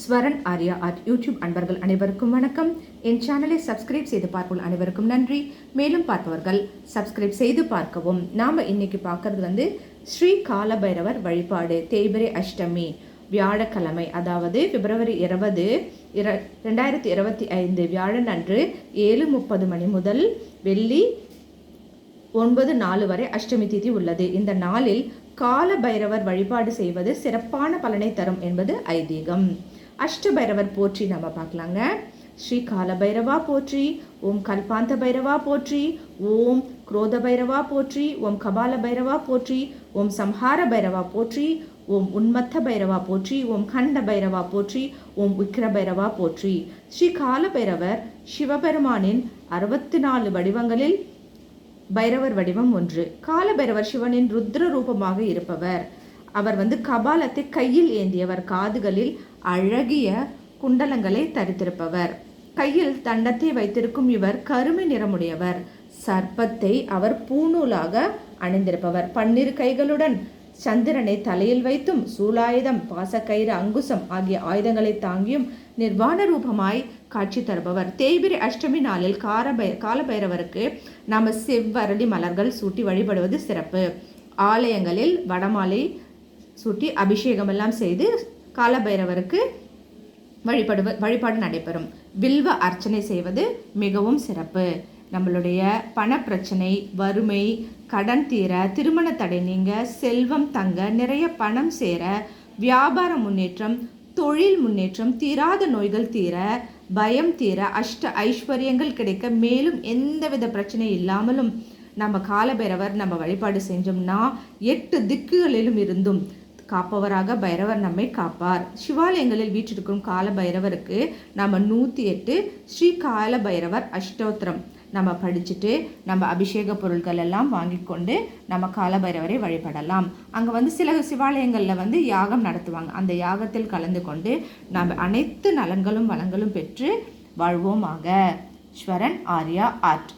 Swaran Arya at YouTube அன்பர்கள் அனைவருக்கும் வணக்கம். என் சேனலை சப்ஸ்கிரைப் செய்து பார்க்கும் அனைவருக்கும் நன்றி. மேலும் பார்ப்பவர்கள் சப்ஸ்கிரைப் செய்து பார்க்கவும். நாம் இன்னைக்கு பார்க்கறது வந்து ஸ்ரீ காலபைரவர் வழிபாடு தேய்பிரை அஷ்டமி வியாழக்கிழமை அதாவது பிப்ரவரி இருபது இர ரெண்டாயிரத்தி இருபத்தி ஐந்து வியாழன் அன்று ஏழு முப்பது மணி முதல் வெள்ளி ஒன்பது நாலு வரை அஷ்டமி திதி உள்ளது. இந்த நாளில் கால பைரவர் வழிபாடு செய்வது சிறப்பான பலனை தரும் என்பது ஐதீகம். அஷ்ட பைரவர் போற்றி நம்ம பார்க்கலாங்க. ஸ்ரீ காலபைரவா போற்றி ஓம் கல்பாந்த பைரவா போற்றி ஓம் குரோத பைரவா போற்றி ஓம் கபால பைரவா போற்றி ஓம் சம்ஹார பைரவா போற்றி ஓம் உன்மத்த பைரவா போற்றி ஓம் கண்ட பைரவா போற்றி ஓம் விக்ர பைரவா போற்றி. ஸ்ரீ கால பைரவர் சிவபெருமானின் அறுபத்தி நாலு வடிவங்களில் பைரவர் வடிவம் ஒன்று. கால பைரவர் சிவனின் ருத்ர ரூபமாக இருப்பவர். அவர் வந்து கபாலத்தை கையில் ஏந்தியவர். காதுகளில் அழகிய குண்டலங்களை தரித்திருப்பவர். கையில் தண்டத்தை வைத்திருக்கும் இவர் கருமை நிறமுடையவர். சர்ப்பத்தை அவர் பூநூலாக அணிந்திருப்பவர். பன்னிரு கைகளுடன் சந்திரனை தலையில் வைத்தும் சூலாயுதம் பாசக்கயிறு அங்குசம் ஆகிய ஆயுதங்களை தாங்கியும் நிர்வாண ரூபமாய் காட்சி தருபவர். தேய்பிரி அஷ்டமி நாளில் காரபை காலபைரவருக்கு நாம் செவ்வரளி மலர்கள் சூட்டி வழிபடுவது சிறப்பு. ஆலயங்களில் வடமாலை சூட்டி அபிஷேகமெல்லாம் செய்து காலபைரவருக்கு வழிபடுவ வழிபாடு நடைபெறும். வில்வ அர்ச்சனை செய்வது மிகவும் சிறப்பு. நம்மளுடைய பணப்பிரச்சனை வறுமை கடன் தீர திருமண தடை நீங்க செல்வம் தங்க நிறைய பணம் சேர வியாபார முன்னேற்றம் தொழில் முன்னேற்றம் தீராத நோய்கள் தீர பயம் தீர அஷ்ட ஐஸ்வர்யங்கள் கிடைக்க மேலும் எந்தவித பிரச்சனை இல்லாமலும் நம்ம காலபைரவர் நம்ம வழிபாடு செஞ்சோம்னா எட்டு திக்குகளிலும் இருந்தும் காப்பவராக பைரவர் நம்மை காப்பார். சிவாலயங்களில் வீற்றிருக்கும் கால பைரவருக்கு நம்ம நூற்றி எட்டு ஸ்ரீ கால பைரவர் அஷ்டோத்திரம். நம்ம படிச்சுட்டு நம்ம அபிஷேக பொருட்கள் எல்லாம் வாங்கி கொண்டு நம்ம கால பைரவரை வழிபடலாம். அங்கே வந்து சில சிவாலயங்களில் வந்து யாகம் நடத்துவாங்க. அந்த யாகத்தில் கலந்து கொண்டு நம்ம அனைத்து நலன்களும் வளங்களும் பெற்று வாழ்வோமாக. ஸ்வரன் ஆர்யா ஆர்ட்.